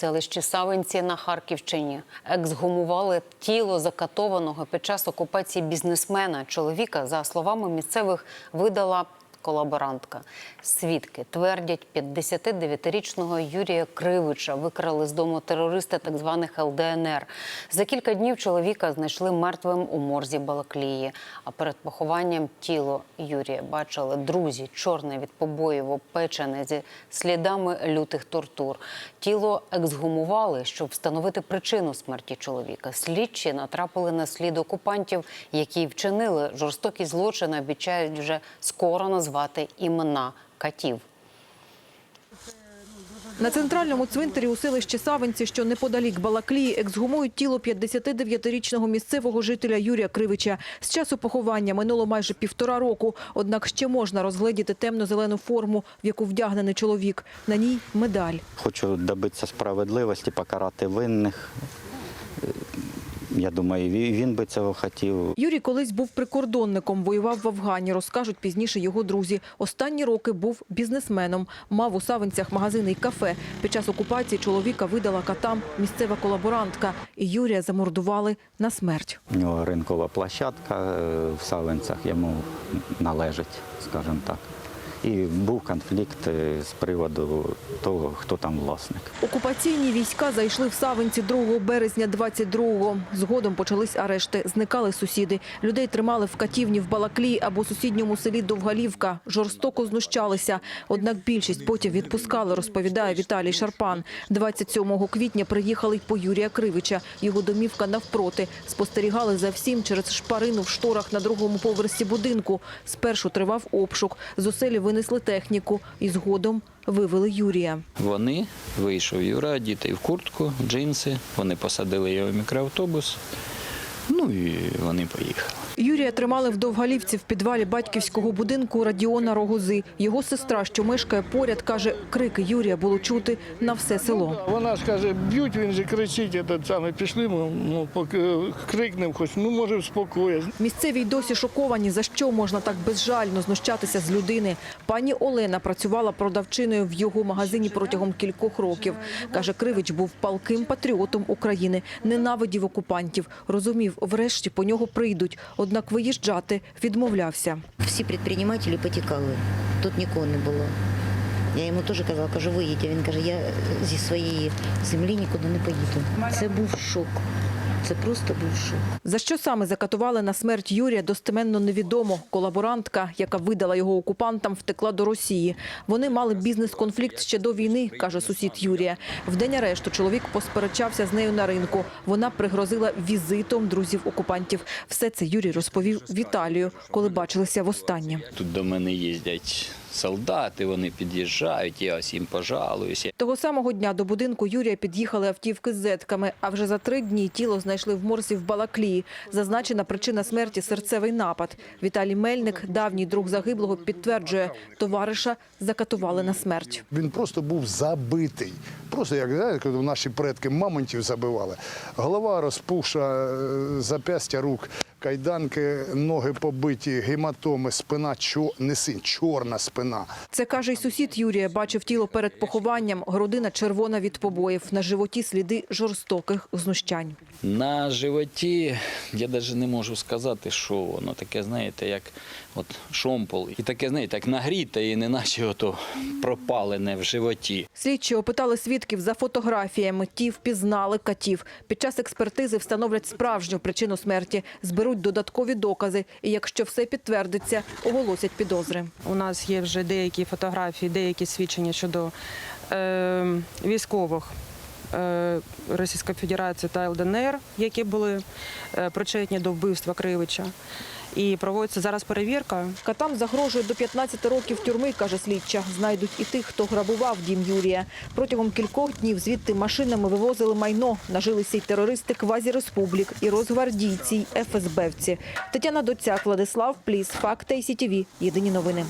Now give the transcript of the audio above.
селищі Савинці на Харківщині ексгумували тіло закатованого під час окупації бізнесмена. Чоловіка, за словами місцевих, видала колаборантка. Свідки твердять, 59-річного Юрія Кривича викрали з дому терористи так званих ЛДНР. За кілька днів чоловіка знайшли мертвим у морзі Балаклії. А перед похованням тіло Юрія бачили друзі, чорне від побоїв, опечене зі слідами лютих тортур. Тіло ексгумували, щоб встановити причину смерті чоловіка. Слідчі натрапили на слід окупантів, які вчинили жорстокі злочини, обіцяють вже скоро назвати імена катів. На центральному цвинтарі у селищі Савинці, що неподалік Балаклії, ексгумують тіло 59-річного місцевого жителя Юрія Кривича. З часу поховання минуло майже півтора року, однак ще можна розгледіти темно-зелену форму, в яку вдягнений чоловік. На ній медаль. Хочу добитися справедливості, покарати винних. Я думаю, ві- він би цього хотів. Юрій колись був прикордонником, воював в Афгані, розкажуть пізніше його друзі. Останні роки був бізнесменом, мав у Савинцях магазини й кафе. Під час окупації чоловіка видала катам місцева колаборантка. І Юрія замордували на смерть. У нього ринкова площадка е, в Савинцях йому належить, скажімо так. І був конфлікт е, з приводу того, хто там власник. Окупаційні війська зайшли в Савинці 2 березня 22-го. Згодом почались арешти. Зникали сусіди. Людей тримали в катівні в Балаклії або сусідньому селі Довгалівка. Жорстоко знущалися. Однак більшість потім відпускали, розповідає Віталій Шарпан. 27 квітня приїхали й по Юрія Кривича. Його домівка навпроти. Спостерігали за всім через шпарину в шторах на другому поверсі будинку. Спершу тривав обшук. З оселі винесли техніку і згодом вивели Юрія. Вони вийшов Юра, діти в куртку, джинси. Вони посадили його в мікроавтобус. Ну і вони поїхали. Юрія тримали в Довгалівці в підвалі батьківського будинку Радіона Рогози. Його сестра, що мешкає поряд, каже, крики Юрія було чути на все село. Вона ж каже, б'ють, він же кричить, этот саме пішли, ми, ну, поки крикнемо хоч, ну може вспокоїть. Місцеві й досі шоковані, за що можна так безжально знущатися з людини. Пані Олена працювала продавчиною в його магазині протягом кількох років. Каже, Кривич був палким патріотом України, ненавидів окупантів. Розумів, врешті по нього прийдуть. Однак виїжджати відмовлявся. Всі підприємці потікали. Тут нікого не було. Я йому теж казала, кажу, виїдь. Він каже, я зі своєї землі нікуди не поїду. Це був шок. Це просто був шок. За що саме закатували на смерть Юрія, достеменно невідомо. Колаборантка, яка видала його окупантам, втекла до Росії. Вони мали бізнес-конфлікт ще до війни, каже сусід Юрія. В день арешту чоловік посперечався з нею на ринку. Вона пригрозила візитом друзів окупантів. Все це Юрій розповів Віталію, коли бачилися востаннє. Тут до мене їздять солдати, вони під'їжджають, я ось їм пожалуюся. Того самого дня до будинку Юрія під'їхали автівки з зетками, а вже за три дні тіло знайшли в морзі в Балаклії. Зазначена причина смерті – серцевий напад. Віталій Мельник, давній друг загиблого, підтверджує, товариша закатували на смерть. Він просто був забитий. Просто як знаєте, коли наші предки мамонтів забивали. Голова розпуша, е, зап'ястя рук, кайданки, ноги побиті, гематоми, спина чо... не син, чорна спина. Це каже й сусід Юрія. Бачив тіло перед похованням. Грудина червона від побоїв. На животі сліди жорстоких знущань. На животі я навіть не можу сказати, що воно таке, знаєте, як от шомпол. І таке, знаєте, як нагріте, і неначе ото пропалене в животі. Слідчі опитали свідків за фотографіями. Ті впізнали катів. Під час експертизи встановлять справжню причину смерті, зберуть додаткові докази. І якщо все підтвердиться, оголосять підозри. У нас є вже деякі фотографії, деякі свідчення щодо е, військових е, Російської Федерації та ЛДНР, які були е, причетні до вбивства Кривича. І проводиться зараз перевірка. Катам загрожує до 15 років тюрми, каже слідча. Знайдуть і тих, хто грабував дім Юрія. Протягом кількох днів звідти машинами вивозили майно. Нажилися й терористи квазіреспублік, і розгвардійці, й ФСБвці. Тетяна Доцяк, Владислав Пліс, Факти й СІТІВІ. Єдині новини.